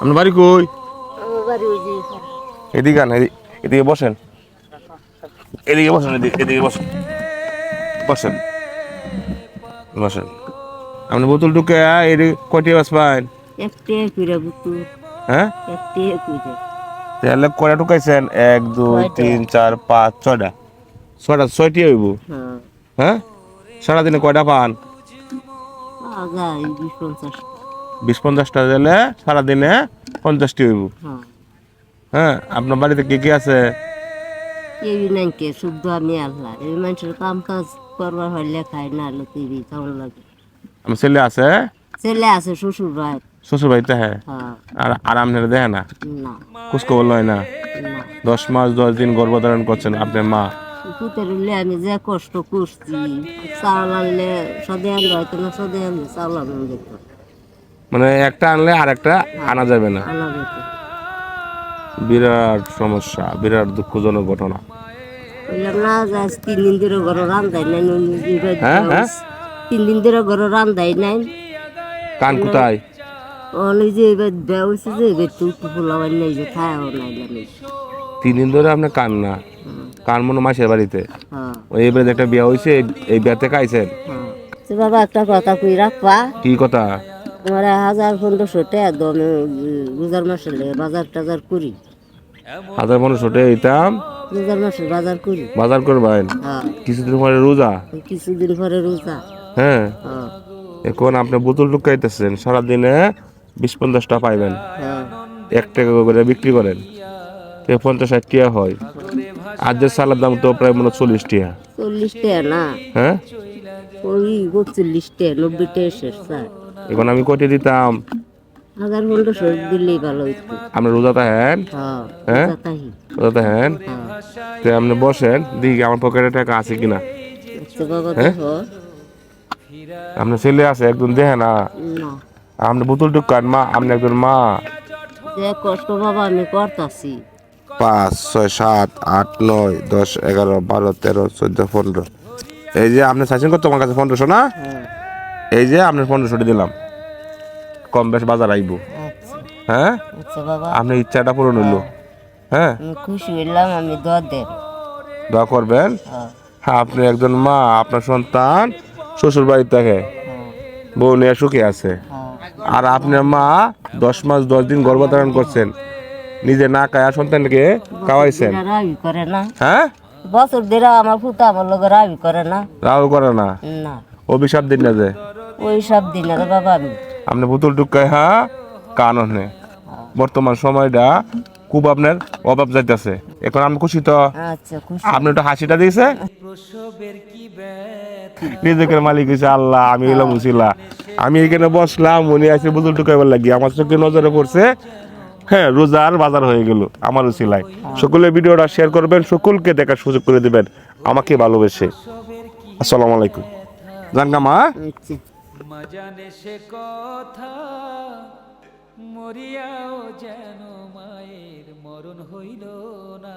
আপনার বাড়ি কই? এদিকে আন এদিকে বসেন। এদিকে বসেন এদিকে বসেন। বসেন। বসেন। আপনি বোতল ঢুকে এদিকে কয়টি বাস পান হ্যাঁ? তাহলে কয়টা ঢুকাইছেন? এক দুই তিন চার পাঁচ ছয়টা। ছয়টা ছয়টি হইব? হ্যাঁ? হ্যাঁ? সারাদিনে কয়টা পান? বিশ পঞ্চাশটা দিলে সারাদিনে পঞ্চাশটি হইব। হ্যাঁ। হ্যাঁ আপনার বাড়িতে কে কে আছে? এই নাইকে শুদ্ধ আমি আল্লাহ। এই মানুষের কাম কাজ করবার হইলে খাই না হলে তিরি কেমন লাগে? আমার ছেলে আছে? ছেলে আছে শ্বশুর ভাই। শ্বশুর বাড়িতে হ্যাঁ। হ্যাঁ। আর আর আপনার দেখে না? না। দশ মাস দশ দিন গর্ভধারণ করছেন আপনার মা? পুতের হইলে আমি যে কষ্ট করছি চাউল আনলে সদে আনলে হয়তো না সদে আনলে চাউল আনলে যেত মানে একটা আনলে আর একটা আনা যাবে না। আনা যেত বিরাট সমস্যা বিরাট দুঃখজনক ঘটনা। বললাম না যে আজ তিন দিন ধরে ঘরে রান্ধাই নাই হ্যাঁ, হ্যাঁ? তিন দিন ধরে ঘরে রান্ধাই নাই। কান কোথায়? অনেক যে এবার দেওয়া হয়েছে যে এবার তো উঠু ফুলাবার নেই যে খায়াও নাইলাম এই। তিন দিন ধরে আপনার কান না হুম, কান মনে হয় মাসের বাড়িতে। হ্যাঁ। ওই এবারে একটা বিয়া হয়েছে এই- বিয়াতে খাইছেন। হ্যাঁ। বাবা একটা কথা কই রাখবা। কি কথা? আমার হাজার পনেরোশো টাকা দমে রোজার মাসে বাজার টাজার করি। হাজার পনেরোশো টাকা দিতাম। রোজার মাসে বাজার করি। বাজার করবেন? হ্যাঁ। কিছুদিন পরে রোজা? কিছুদিন পরে রোজা। হ্যাঁ। এখন আপনি বোতল টুকাইতেছেন সারাদিনে বিশ পঞ্চাশটা পাইবেন। এক টাকা করে বিক্রি করেন। পঞ্চাশ ষাট টাকা হয়। আর যে সালার দাম তো প্রায় মনে চল্লিশ টাকা চল্লিশ টাকা না? হ্যাঁ? ওই পঁচল্লিশ টাকা নব্বই টাকা শেষ স্যার। এখন আমি কয়টি দিতাম হাজার পনেরোশো দিলেই ভালো আপনি হ্যান হ্যাঁ হ্যাঁ? রোজা তো আপনি বসেন দেখি আমার পকেটে টাকা আছে কিনা। আচ্ছা হ্যাঁ? দেখো। আপনার ছেলে আছে একজন দেখে না? আপনি বোতল টুকান মা আপনি একজন মা। কষ্ট বাবা আমি করতাছি। পাঁচ ছয় সাত আট নয় দশ এগারো বারো তেরো চোদ্দ পনেরো। এই যে আপনি চাইছেন কত তোমার কাছে পনেরোশো না? হ্যাঁ। এই যে আপনার পনেরোশোটি দিলাম। কম বেশ বাজার আইব। আচ্ছা। হ্যাঁ? আচ্ছা আপনার ইচ্ছাটা পূরণ হইল। হ্যাঁ। আমি খুশি হইলাম আমি দোয়া দেন। দোয়া করবেন? হ্যাঁ আপনি একজন মা আপনার সন্তান শ্বশুর বাড়িতে থাকে। হ্যাঁ। বউ নিয়ে সুখে আছে। হ্যাঁ। আর আপনার মা দশ মাস দশ দিন গর্ভধারণ করছেন। নিজে না খায়া সন্তানকে খাওয়াইছেন? করে না। হ্যাঁ? বছর ধরে আমার ফুটা আমার লোক রাবি করে না। রাও করে না? না। অভিশাপ দিন না যে? সব দিন আর বাবা আমি। আপনি পুতুল টুকাই হা কাননে বর্তমান সময়টা খুব আপনার অভাব যাইতেছে। এখন আমি খুশি তো? আচ্ছা খুশি। আপনি একটু হাসিটা দিয়েছে? নিজেকে মালিক হয়েছে আল্লাহ আমি এলাম মুসিলা আমি এখানে বসলাম উনি আছে বুতুল টুকাইবার লাগি। আমার চোখে নজরে পড়ছে হ্যাঁ রোজার বাজার হয়ে গেল, আমারও সিলাই। সকলে ভিডিওটা শেয়ার করবেন, সকলকে দেখার সুযোগ করে দেবেন, আমাকে ভালোবেসে। আসসালামু আলাইকুম। জানগা মা? মজানে সে কথা, মরিয়াও যেন মায়ের মরণ হইল না।